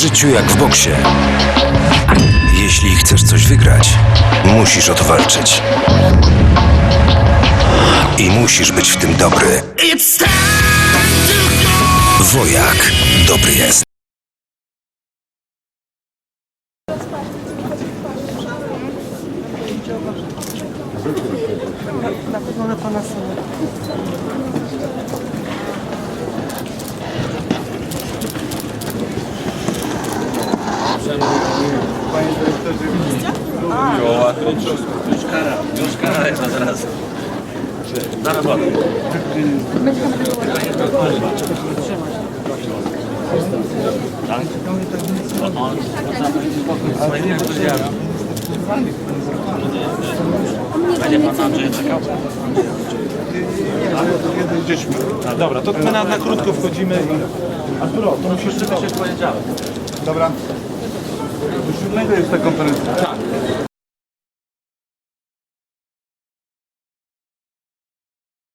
życiu jak w boksie. Jeśli chcesz coś wygrać, musisz o to walczyć. I musisz być w tym dobry. Wojak dobry jest. Na pewno na pana scenę. A, dobra, to my na, na krótko wchodzimy i... Arturo, to musisz... Dobra. Do siódmego jest ta konferencja? Tak.